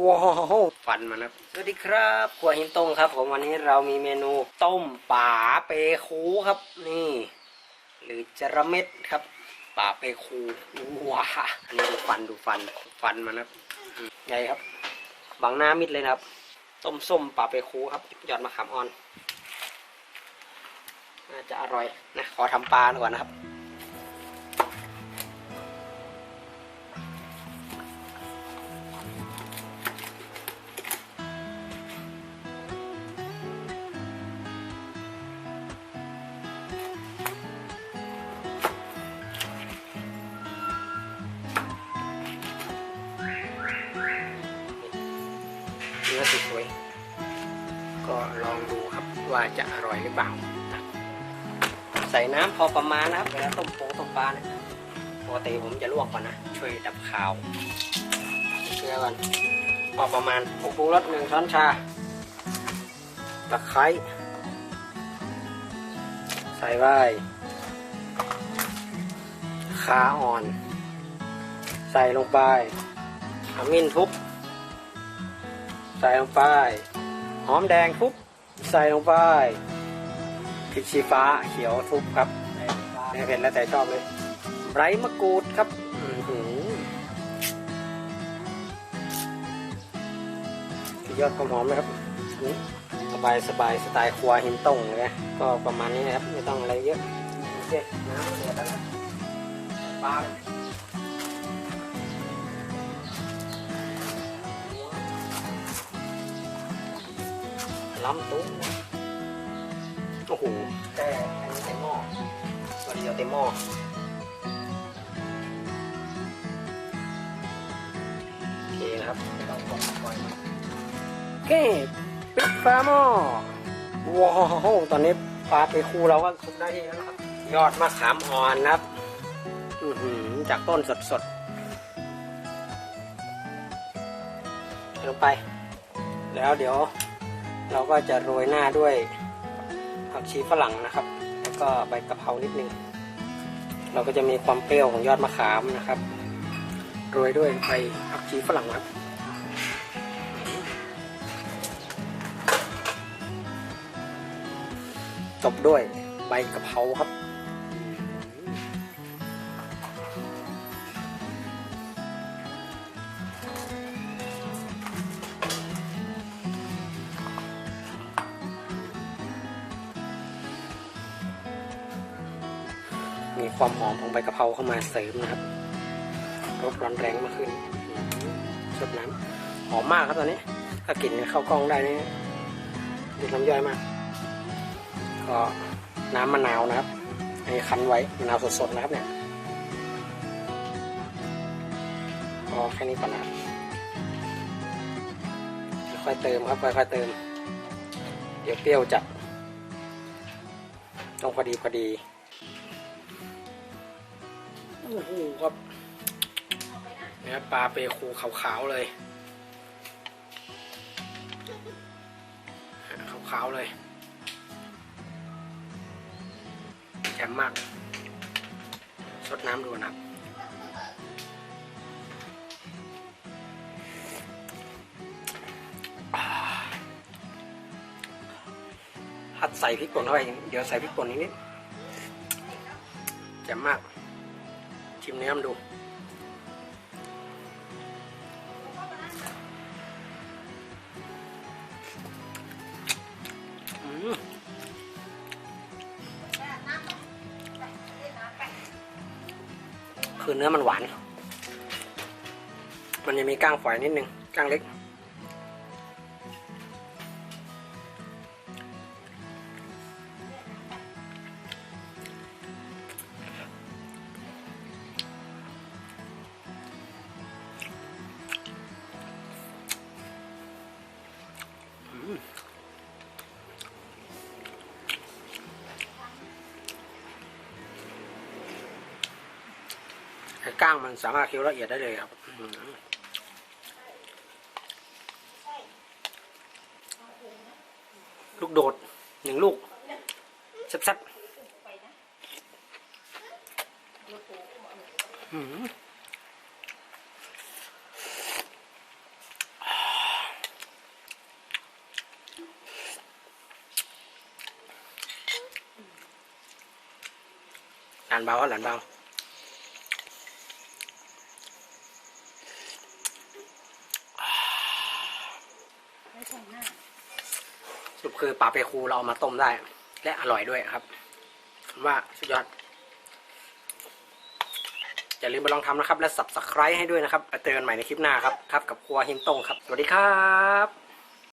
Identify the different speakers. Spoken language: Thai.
Speaker 1: ว้าวฟันมันนะสวัสดีครับครัวหินตงครับ ผมวันนี้เรามีเมนูต้มป่าเปคูครับ นี่ หรือจระเม็ดครับป่าเปคูว้าอันนี้ดูฟันดูฟันฟันมันนะใหญ่ครับ บางหน้ามิดเลยนะครับ ต้มส้มป่าเปคูครับยอดมะขามอ่อนน่าจะอร่อยนะขอทำปลาก่อนนะครับ สวยๆ ก็ลองดูครับว่าจะอร่อยหรือเปล่า ใส่น้ำพอประมาณนะครับเวลาต้มโป๊ต้มปลาเนี่ยปกติผมจะลวกก่อนนะ ช่วยดับคาวเกลือก่อนพอประมาณปรุงรสหนึ่งช้อนชาตะไคร้ใส่ไว้ขาอ่อน ใส่ลงไปขมิ้นทุบ ใส่ลงไป หอมแดงทุบใส่ลงไปพริกชี้ฟ้าเขียวทุบครับไม่เผ็ดแล้วแต่ชอบเลยไรมะกรูดครับอื้อหือยอดความหอมนะครับสบายสบายสไตล์ครัวหินต้งเลยนะก็ประมาณนี้นะครับ ไม่ต้องอะไรเยอะโอเคน้ำเดือดแล้วนะปลา ล้ำตุ้งโอ้โหแต่อันนี้เต็มหม้อตัวเดียวเต็มหม้อโอเคนะครับไม่ต้องกดบ่อยโอเคปิดฝาหม้อว้าวตอนนี้ปลาไปคูเราก็สุกได้ที่แล้วนะครับ ยอดมะขามอ่อนนะครับอื้อหือจากต้นสดๆใส่ลงไป แล้วเดี๋ยว เราก็จะโรยหน้าด้วยผักชีฝรั่งนะครับ แล้วก็ใบกะเพรานิดนึง เราก็จะมีความเปรี้ยวของยอดมะขามนะครับ โรยด้วยใบผักชีฝรั่งครับจบด้วยใบกะเพราครับ มีความหอมของใบกะเพราเข้ามาเสริมนะครับรสร้อนแรงมากขึ้นสดน้ำหอมมากครับตอนนี้ ถ้ากลิ่นเข้ากล้องได้นี่ดูน้ำย่อยมาก ก็น้ำมะนาวนะครับอันนี้คั้นไว้มะนาวสดๆนะครับเนี่ยพอแค่นี้ก่อนนะครับค่อยเติมครับค่อยๆเติม เดี๋ยวเปรี้ยวจัดต้องพอดีพอดี โอ้โหครับเนี่ยปลาเปคูขาวๆเลยขาวๆเลยแจ่มมากสดน้ำดูนะครับหัดใส่พริกป่นเข้าไปเดี๋ยวใส่พริกป่นนิดนิดแจ่มมาก ชิมเนื้อมันดูคือเนื้อมันหวาน มันจะมีก้างฝอยนิดนึงก้างเล็ก ไอ้ก้างมันสามารถเคี้ยวละเอียดได้เลยครับลูกโดดหนึ่งลูกซ่บๆอืม หลานเบาครับหลานเบา
Speaker 2: ไม่ใช่หน้า
Speaker 1: สรุปคือปลาเปคูเราเอามาต้มได้ และอร่อยด้วยครับว่าสุดยอด อย่าลืมไปลองทำนะครับ และ subscribe ให้ด้วยนะครับไปเจอกันใหม่ในคลิปหน้าครับ ครับกับครัวหินตงครับ สวัสดีครับ